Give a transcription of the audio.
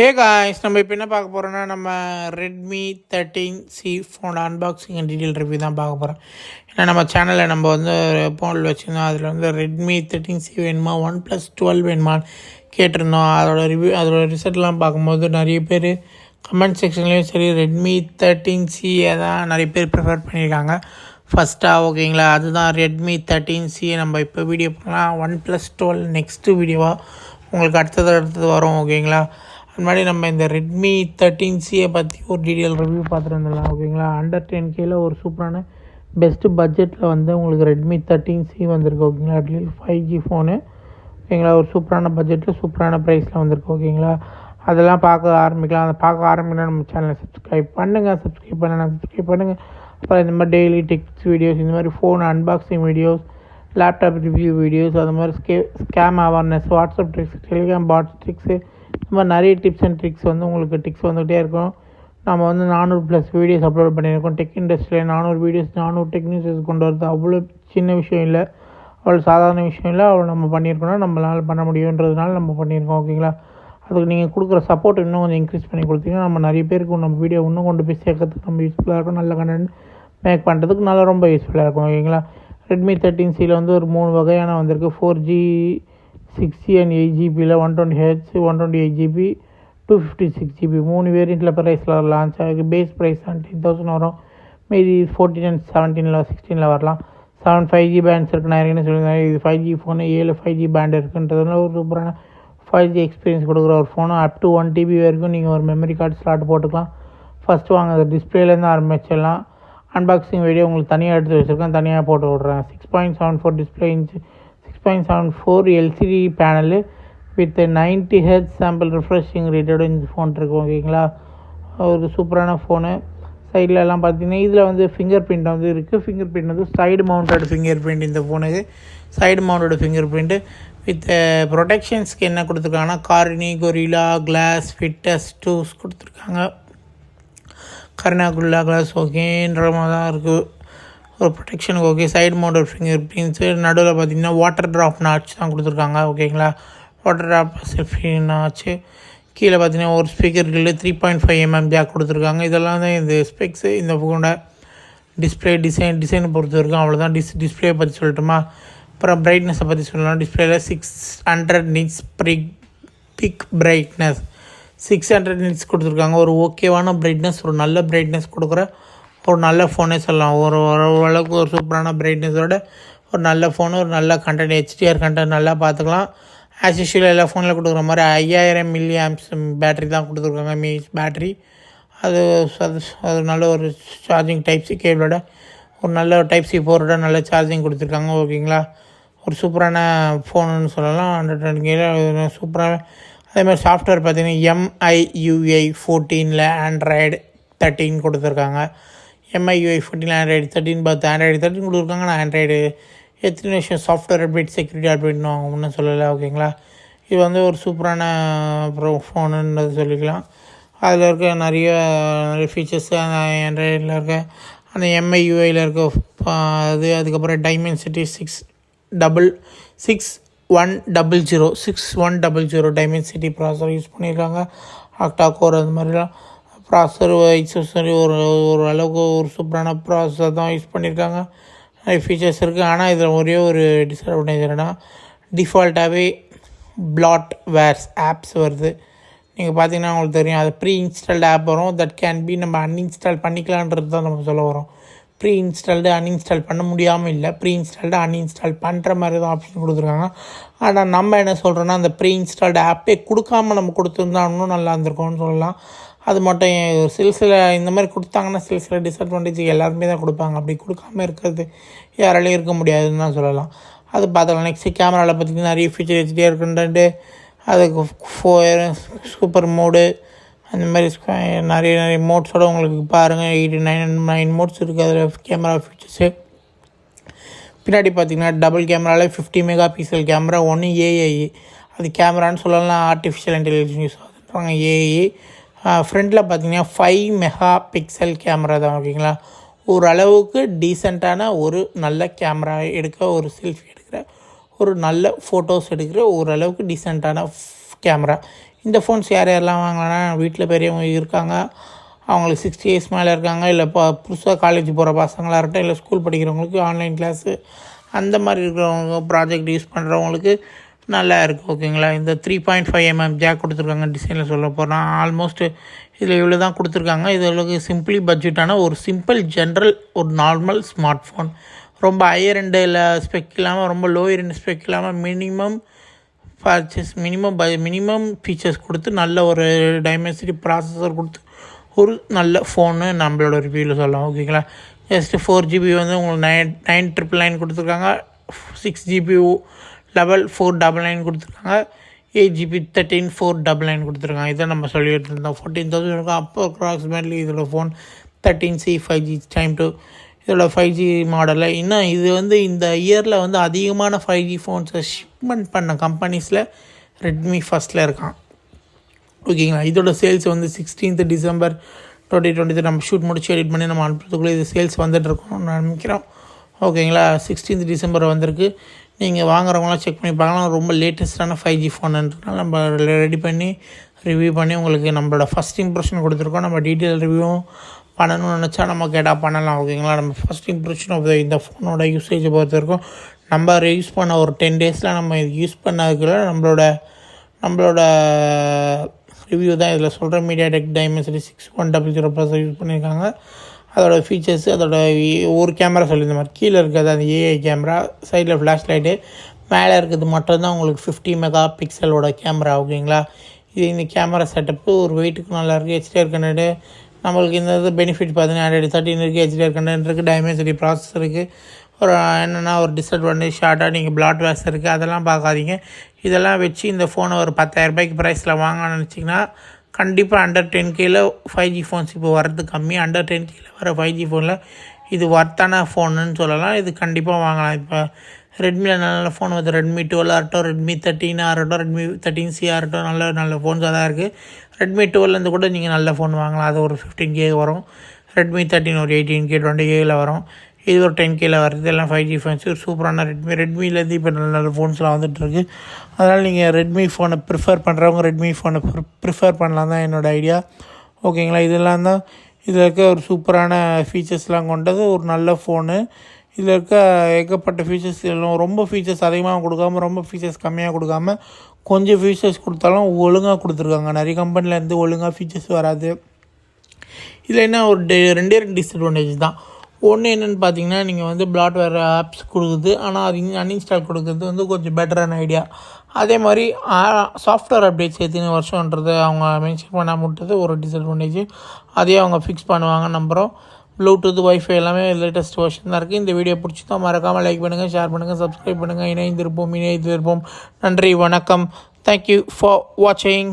ஏ guys நம்ம இப்போ என்ன பார்க்க போகிறோன்னா நம்ம Redmi thirteen C phone unboxing and detail review தான் பார்க்க போகிறோம் ஏன்னா நம்ம சேனலில் நம்ம வந்து ஃபோனில் வச்சுருந்தோம். அதில் வந்து ரெட்மி தேர்ட்டீன் சி வேணுமா ஒன் ப்ளஸ் டுவெல் வேணுமான்னு கேட்டிருந்தோம். அதோட ரிவ்யூ அதோட ரிசல்ட்லாம் பார்க்கும்போது நிறைய பேர் கமெண்ட் செக்ஷன்லேயும் சரி ரெட்மி தேர்ட்டீன் சியை தான் நிறைய பேர் ப்ரிஃபர் பண்ணியிருக்காங்க. ஃபஸ்ட்டாக ஓகேங்களா அதுதான் ரெட்மி தேர்ட்டீன் சி நம்ம இப்போ வீடியோ பண்ணலாம். ஒன் ப்ளஸ் டுவெல் நெக்ஸ்ட்டு வீடியோவாக உங்களுக்கு அடுத்தது அடுத்தது வரும் ஓகேங்களா முன்னாடி நம்ம இந்த ரெட்மி தேர்ட்டீன் சியை பற்றி ஒரு டீட்டெயில் ரிவ்யூ பார்த்துருந்துடலாம் ஓகேங்களா அண்டர் டென் கேல ஒரு சூப்பரான பெஸ்ட்டு பட்ஜெட்டில் வந்து உங்களுக்கு ரெட்மி தேர்ட்டீன் சி வந்திருக்கு ஓகேங்களா அட்லீஸ்ட் ஃபைவ் ஜி ஃபோனு ஓகேங்களா ஒரு சூப்பரான பட்ஜெட்டில் சூப்பரான ப்ரைஸில் வந்திருக்கு ஓகேங்களா அதெல்லாம் பார்க்க ஆரம்பிக்கலாம். அதை பார்க்க ஆரம்பிக்கலாம் நம்ம சேனலை சப்ஸ்கிரைப் பண்ணுங்கள் சப்ஸ்கிரைப் பண்ணலாம் சப்ஸ்கிரைப் பண்ணுங்கள் அப்புறம் இந்த மாதிரி டெய்லி டிப்ஸ் வீடியோஸ் இந்த மாதிரி phone unboxing videos laptop review videos அது மாதிரி sca scam awareness WhatsApp tricks Telegram bots tricks இந்த மாதிரி நிறைய டிப்ஸ் அண்ட் ட்ரிக்ஸ் வந்து உங்களுக்கு டிப்ஸ் வந்துகிட்டே இருக்கும். நம்ம வந்து நானூறு ப்ளஸ் வீடியோஸ் அப்லோட் பண்ணியிருக்கோம். டெக் இண்டஸ்ட்ரியில் நானூறு வீடியோஸ் நானூறு டெக்னிக்ஸ் கொண்டு வரது அவ்வளோ சின்ன விஷயம் இல்லை. அவ்வளோ சாதாரண விஷயம் இல்லை. அவ்வளோ நம்ம பண்ணியிருக்கோம்னா நம்மளால் பண்ண முடியுன்றதுனால நம்ம பண்ணியிருக்கோம் ஓகேங்களா அதுக்கு நீங்கள் கொடுக்குற சப்போர்ட் இன்னும் கொஞ்சம் இன்க்ரீஸ் பண்ணி கொடுத்தீங்கன்னா நம்ம நிறைய பேருக்கு நம்ம வீடியோ இன்னும் கொண்டு போய் சேர்க்கறதுக்கு நம்ம யூஸ்ஃபுல்லாக இருக்கும். நல்ல கண்டென்ட் மேக் பண்ணுறதுக்கு நல்லா ரொம்ப யூஸ்ஃபுல்லாக இருக்கும் ஓகேங்களா ரெட்மி தேர்ட்டின் சியில் வந்து ஒரு மூணு வகையான வந்திருக்கு. Four G six G and eight ஜிபியில் one twenty H one twenty eight GB two fifty six GB மூணு வேரியண்ட்டில் ப்ரைஸில் லான்ச் ஆகுது. பேஸ் ப்ரைஸ் செவன்டீன் தௌசண்ட் வரும். மீதி ஃபோர்டீன் அண்ட் செவன்டீனில் சிக்ஸ்டீனில் வரலாம். செவன் ஃபைவ் ஜி பேண்ட்ஸ் இருக்குது நான் ஏற்கனவே இது ஃபைவ் ஜி ஃபோனு ஏழு ஃபைவ் ஜி பேண்ட் இருக்குன்றதுனால ஒரு சூப்பரான ஃபைவ் ஜி எக்ஸ்பீரியன்ஸ் கொடுக்குற ஒரு phone up to one TB வரைக்கும் நீங்கள் ஒரு மெமரி கார்டு ஸ்லாட் போட்டுக்கலாம். ஃபஸ்ட்டு வாங்க டிஸ்பிளேலேருந்து ஆரம்பிச்சிடலாம். அன்பாக்சிங் வீடியோ உங்களுக்கு தனியாக எடுத்து வச்சுருக்கேன். தனியாக போட்டு விட்றேன். Six point seven four display inch 6.74 LCD panel with ninety H sample refreshing ரேட்டோட இந்த ஃபோன் இருக்கும் ஓகேங்களா? ஒரு சூப்பரான ஃபோனு சைட்லலாம் எல்லாம் பார்த்தீங்கன்னா இதில் வந்து ஃபிங்கர் பிரிண்ட் வந்து இருக்குது ஃபிங்கர் பிரிண்ட் வந்து சைடு மவுண்டட் ஃபிங்கர் பிரிண்ட் இந்த ஃபோனுக்கு side mounted finger print with ப்ரொடெக்ஷன்ஸ்க்கு என்ன கொடுத்துருக்காங்கன்னா கார்னி கொரிலா கிளாஸ் ஃபிட்டஸ் டூஸ் கொடுத்துருக்காங்க. கர்ணாகுல்லா கிளாஸ் ஓகேன்ற மாதிரி தான் இருக்குது ஒரு ப்ரொடெக்ஷனுக்கு okay side mounted finger prints நடுவில் பார்த்தீங்கன்னா வாட்டர் ட்ராப் நாட்ச் தான் கொடுத்துருக்காங்க ஓகேங்களா வாட்டர் ட்ராப் செல்ஃபி நாச்சு கீழே பார்த்தீங்கன்னா ஒரு ஸ்பீக்கர் கில்ல three point five MM jack கொடுத்துருக்காங்க. இதெல்லாம் தான் இந்த ஸ்பெக்ஸு இந்த ஃபோனோட டிஸ்பிளே டிசைன் டிசைனை பொறுத்த வரைக்கும் அவ்வளோதான் டிஸ் டிஸ்பிளே பற்றி சொல்லட்டுமா? அப்புறம் பிரைட்னஸை பற்றி சொல்லலாம். டிஸ்பிளேல six hundred nits brick peak brightness six hundred nits கொடுத்துருக்காங்க. ஒரு ஓகேவான பிரைட்னஸ் ஒரு நல்ல பிரைட்னஸ் கொடுக்குற ஒரு நல்ல ஃபோனே சொல்லலாம். ஒரு ஓரளவுக்கு ஒரு சூப்பரான பிரைட்னஸோட ஒரு நல்ல ஃபோனு ஒரு நல்ல கண்டென்ட் ஹெச்டிஆர் கண்டென்ட் நல்லா பார்த்துக்கலாம். ஆஸ் யூஷுவல் எல்லா ஃபோனில் கொடுக்குற மாதிரி ஐயாயிரம் மில்லி ஆம்ஸ் பேட்டரி தான் கொடுத்துருக்காங்க. மிஸ் பேட்டரி அது அது நல்ல ஒரு சார்ஜிங் டைப் சி கேபிளோட ஒரு நல்ல டைப் சி ஃபோரோட நல்ல சார்ஜிங் கொடுத்துருக்காங்க. ஓகேங்களா ஒரு சூப்பரான ஃபோனுன்னு சொல்லலாம். ஹண்ட்ரட் டுவெண்ட்டி கேல சூப்பராக அதேமாதிரி சாஃப்ட்வேர் பார்த்தீங்கன்னா எம்ஐயூஐ ஃபோர்டீனில் ஆண்ட்ராய்டு தேர்ட்டின் கொடுத்துருக்காங்க. எம்ஐயூஐ ஃபோர்டின் ஆண்ட்ராய்டு தேர்ட்டின் பார்த்து ஆண்ட்ராய்டு தேர்ட்டின் கொடுத்துருக்காங்க. நான் ஆண்ட்ராய்டு எத்தனை விஷயம் சாஃப்ட்வேர் அப்டேட் செக்யூரிட்டி அப்டேட்னு அவங்க ஒன்றும் சொல்லலை ஓகேங்களா? இது வந்து ஒரு சூப்பரான ப்ரோ ஃபோனுன்றது சொல்லிக்கலாம். அதில் இருக்க நிறைய நிறைய ஃபீச்சர்ஸு அந்த ஆண்ட்ராய்டில் இருக்க அந்த எம்ஐயூஐயில் இருக்க அது அதுக்கப்புறம் Dimensity six double six one double zero six one double zero Dimensity processor use பண்ணியிருக்காங்க. ஆக்டா கோர் அது மாதிரிலாம். ப்ராசர் வைஸ் சரி ஒரு ஒரு அளவுக்கு ஒரு சூப்பரான ப்ராசஸர் தான் யூஸ் பண்ணியிருக்காங்க நிறைய ஃபீச்சர்ஸ் இருக்குது ஆனால் இதில் ஒரே ஒரு டிஸ்அட்வான்டேஜ் என்னென்னா டிஃபால்ட்டாகவே பிளாட் வேர்ஸ் ஆப்ஸ் வருது. நீங்கள் பார்த்தீங்கன்னா உங்களுக்கு தெரியும். அது ப்ரீ இன்ஸ்டால்டு ஆப் வரும். தட் கேன் பி நம்ம அன்இன்ஸ்டால் பண்ணிக்கலான்றது தான் நம்ம சொல்ல வரோம். ப்ரீ இன்ஸ்டால்டு அன்இன்ஸ்டால் பண்ண முடியாமல் இல்லை. ப்ரீ இன்ஸ்டால்டு அன்இன்ஸ்டால் பண்ணுற மாதிரி தான் ஆப்ஷன் கொடுத்துருக்காங்க. ஆனால் நம்ம என்ன சொல்கிறோன்னா அந்த ப்ரீ இன்ஸ்டால்டு ஆப்பே கொடுக்காம நம்ம கொடுத்துருந்தா இன்னும் நல்லா இருந்திருக்கும்னு சொல்லலாம். அது மட்டும் சில சில இந்த மாதிரி கொடுத்தாங்கன்னா சில சில டிஸ்அட்வான்டேஜ் எல்லாருமே தான் கொடுப்பாங்க. அப்படி கொடுக்காம இருக்கிறது யாராலையும் இருக்க முடியாதுன்னு தான் சொல்லலாம். அது பார்த்துக்கலாம். நெக்ஸ்ட்டு கேமராவில் பார்த்திங்கன்னா நிறைய ஃபீச்சர் ஹெச்டியாக கண்டென்ட்டு அதுக்கு ஃபோர் சூப்பர் மோடு அந்த மாதிரி நிறைய நிறைய மோட்ஸோட உங்களுக்கு பாருங்கள் எயிட்டி நைன் நைன் மோட்ஸ் இருக்குது அதில் கேமரா ஃபீச்சர்ஸு பின்னாடி பார்த்திங்கன்னா டபுள் கேமராவில் ஃபிஃப்டி மெகா பிக்சல் கேமரா ஒன்று ஏஐ அது கேமரான்னு சொல்லலாம் ஆர்டிஃபிஷியல் இன்டெலிஜென்ஸ் யூஸ் ஆகுதுன்றாங்க. ஏஐ ஃப்ரண்ட்டில் பார்த்தீங்கன்னா ஃபைவ் மெகா பிக்சல் கேமரா தான் ஓகேங்களா? ஓரளவுக்கு டீசெண்டான ஒரு நல்ல கேமரா எடுக்க ஒரு செல்ஃபி எடுக்கிற ஒரு நல்ல ஃபோட்டோஸ் எடுக்கிற ஓரளவுக்கு டீசெண்டான கேமரா இந்த ஃபோன்ஸ் யார் யாரெல்லாம் வாங்கினா வீட்டில் பெரியவங்க இருக்காங்க. அவங்களுக்கு சிக்ஸ்டி இயர்ஸ் மேலே இருக்காங்க. இல்லை இப்போ புதுசாக காலேஜ் போகிற பசங்களாக இருக்கட்டும் இல்லை ஸ்கூல் படிக்கிறவங்களுக்கு ஆன்லைன் கிளாஸு அந்த மாதிரி இருக்கிறவங்க ப்ராஜெக்ட் யூஸ் பண்ணுறவங்களுக்கு நல்லா இருக்குது ஓகேங்களா? இந்த three point five MM jack கொடுத்துருக்காங்க டிசைனில் சொல்ல போகிறேன் ஆல்மோஸ்ட்டு இதில் இவ்வளோ தான் கொடுத்துருக்காங்க. இது சிம்பிளி பட்ஜெட்டான ஒரு சிம்பிள் ஜென்ரல் ஒரு நார்மல் ஸ்மார்ட் ஃபோன் ரொம்ப ஹையர் இல்லை ஸ்பெக் இல்லாமல் ரொம்ப லோயர் எண்ட் ஸ்பெக் இல்லாமல் மினிமம் பர்ச்சேஸ் மினிமம் ப மினிமம் ஃபீச்சர்ஸ் கொடுத்து நல்ல ஒரு டைமென்சிட்டி ப்ராசஸர் கொடுத்து ஒரு நல்ல ஃபோனு நம்மளோட ரிவ்யூவில் சொல்லலாம் ஓகேங்களா? ஜஸ்ட்டு ஃபோர் ஜிபி வந்து உங்களுக்கு நைன் நைன் ட்ரிபிள் நைன் கொடுத்துருக்காங்க. Six GB level four double nine கொடுத்துருக்காங்க. Eight GB thirteen four double nine கொடுத்துருக்காங்க. இதை நம்ம சொல்லி எடுத்துருந்தோம். ஃபோர்டீன் தௌசண்ட் இருக்கும் அப்போ அப்ராக்சிமேட்லி இதோட phone thirteen C five G time to இதோட ஃபைவ் ஜி மாடலில் இன்னும் இது வந்து இந்த இயரில் வந்து அதிகமான ஃபைவ் ஜி ஃபோன்ஸை ஷிப்மெண்ட் பண்ண கம்பெனிஸில் ரெட்மி ஃபஸ்ட்டில் இருக்கான். ஓகேங்களா இதோட சேல்ஸ் வந்து சிக்ஸ்டீன்த் டிசம்பர் டுவெண்ட்டி டுவெண்ட்டி நம்ம ஷூட் முடிச்சு எடிட் பண்ணி நம்ம அனுப்புறதுக்குள்ளே இது சேல்ஸ் வந்துட்டுருக்கோம் நான் நினைக்கிறோம். ஓகேங்களா? சிக்ஸ்டீன்த் டிசம்பர் வந்திருக்கு. நீங்கள் வாங்குறவங்களாம் செக் பண்ணி பார்க்கலாம். ரொம்ப லேட்டஸ்ட்டான ஃபைவ் ஜி ஃபோனுன்றதுனால நம்ம ரெடி பண்ணி ரிவ்யூ பண்ணி உங்களுக்கு நம்மளோட ஃபஸ்ட் இம்ப்ரெஷன் கொடுத்துருக்கோம். நம்ம டீட்டெயில் ரிவ்யூவும் பண்ணணும்னு நினச்சா நம்ம கேட்டால் பண்ணலாம். ஓகேங்களா? நம்ம ஃபஸ்ட் இம்ப்ரெஷன் ஆஃப் இந்த ஃபோனோட யூசேஜை பொறுத்த வரைக்கும் நம்ம யூஸ் பண்ண ஒரு டென் டேஸில் நம்ம இது யூஸ் பண்ணதுக்குள்ள நம்மளோட நம்மளோட ரிவ்யூ தான் இதில் சொல்கிற MediaTek Dimensity six one double zero plus use பண்ணியிருக்காங்க அதோடய ஃபீச்சர்ஸு அதோட ஒரு கேமரா சொல்லியிருந்த மாதிரி கீழே இருக்கிறது அந்த ஏஐ கேமரா சைடில் ஃப்ளாஷ் லைட்டு மேலே இருக்கிறது மட்டும்தான் உங்களுக்கு ஃபிஃப்டி மெகா பிக்சலோட கேமரா ஓகேங்களா? இது இந்த கேமரா செட்டப்பு ஒரு வெயிட்டுக்கு நல்லாயிருக்கு ஹெச்டிஆர் கண்டென்ட்டு நம்மளுக்கு இந்த இது பெனிஃபிட் பார்த்தீங்கன்னா ஆண்ட்ராய்டு தேர்ட்டின் இருக்குது ஹெச்டிஆர் கண்டென்ட் இருக்குது டைமென்சிட்டி ப்ராசஸ் இருக்குது ஒரு என்னென்னா ஒரு டிஸ்அட்வான்டேஜ் ஷார்ட்டாக நீங்கள் பிளாட் வேஸ் இருக்குது அதெல்லாம் பார்க்காதீங்க. இதெல்லாம் வச்சு இந்த ஃபோனை ஒரு பத்தாயிரரூபாய்க்கு ப்ரைஸில் வாங்கணும்னு நினச்சிங்கன்னா கண்டிப்பாக அண்டர் டென் கேல ஃபைவ் ஜி ஃபோன்ஸ் இப்போ வரது கம்மி. அண்டர் டென் கேல வர ஃபைவ் ஜி ஃபோனில் இது ஒர்த்தான ஃபோனுன்னு சொல்லலாம். இது கண்டிப்பாக வாங்கலாம். இப்போ ரெட்மியில் நல்ல நல்ல ஃபோன் வருது. ரெட்மி டுவெல் ஆகட்டும் ரெட்மி தேர்ட்டின் ஆகட்டும் ரெட்மி தேர்ட்டின் சி ஆகட்டும் நல்ல நல்ல ஃபோன்ஸாக தான் இருக்குது ரெட்மி டுவெல்லேருந்து கூட நீங்கள் நல்ல ஃபோன் வாங்கலாம். அது ஒரு ஃபிஃப்டீன் கே வரும். ரெட்மி தேர்ட்டின் ஒரு எயிட்டீன் கே டுவெண்ட்டி கேயில் வரும். இது ஒரு டென் கேல வருது. எல்லாம் ஃபைவ் ஜி ஃபோன்ஸ் ஒரு சூப்பரான ரெட்மி ரெட்மிலேருந்து இப்போ நல்ல நல்ல ஃபோன்ஸ்லாம் வந்துட்டுருக்கு அதனால் நீங்கள் ரெட்மி ஃபோனை ப்ரிஃபர் பண்ணுறவங்க ரெட்மி ஃபோனை ப்ரிஃபர் பண்ணலாம் தான் என்னோடய ஐடியா ஓகேங்களா இதெல்லாம் தான் இதில் இருக்க ஒரு சூப்பரான ஃபீச்சர்ஸ்லாம் கொண்டது. ஒரு நல்ல ஃபோனு இதில் இருக்க ஏகப்பட்ட ஃபீச்சர்ஸ் எல்லாம் ரொம்ப ஃபீச்சர்ஸ் அதிகமாக கொடுக்காம ரொம்ப ஃபீச்சர்ஸ் கம்மியாக கொடுக்காம கொஞ்சம் ஃபீச்சர்ஸ் கொடுத்தாலும் ஒழுங்காக கொடுத்துருக்காங்க. நிறைய கம்பெனிலேருந்து ஒழுங்காக ஃபீச்சர்ஸ் வராது. இதில் என்ன ஒரு டே ரெண்டே ரெண்டு டிஸ்அட்வான்டேஜ் தான். ஒன்று என்னென்னு பார்த்தீங்கன்னா நீங்கள் வந்து பிளாட்வேர் ஆப்ஸ் கொடுக்குது. ஆனால் அது அன்இன்ஸ்டால் கொடுக்குறது வந்து கொஞ்சம் பெட்டரான ஐடியா அதே மாதிரி சாஃப்ட்வேர் அப்டேட்ஸ் எத்தனை வருஷன்றது அவங்க மென்ஷன் பண்ணாமல் விட்டது ஒரு டிஸ்அட்வான்டேஜ் அதையே அவங்க ஃபிக்ஸ் பண்ணுவாங்க நம்புகிறோம் ப்ளூடூத் ஒய்ஃபை எல்லாமே லேட்டஸ்ட் வருஷன் தான் இருக்குது இந்த வீடியோ பிடிச்சிதான் மறக்காமல் லைக் பண்ணுங்கள் ஷேர் பண்ணுங்கள் சப்ஸ்கிரைப் பண்ணுங்கள் இணைந்திருப்போம் இணைந்திருப்போம். நன்றி வணக்கம். தேங்க்யூ ஃபார் வாட்சிங்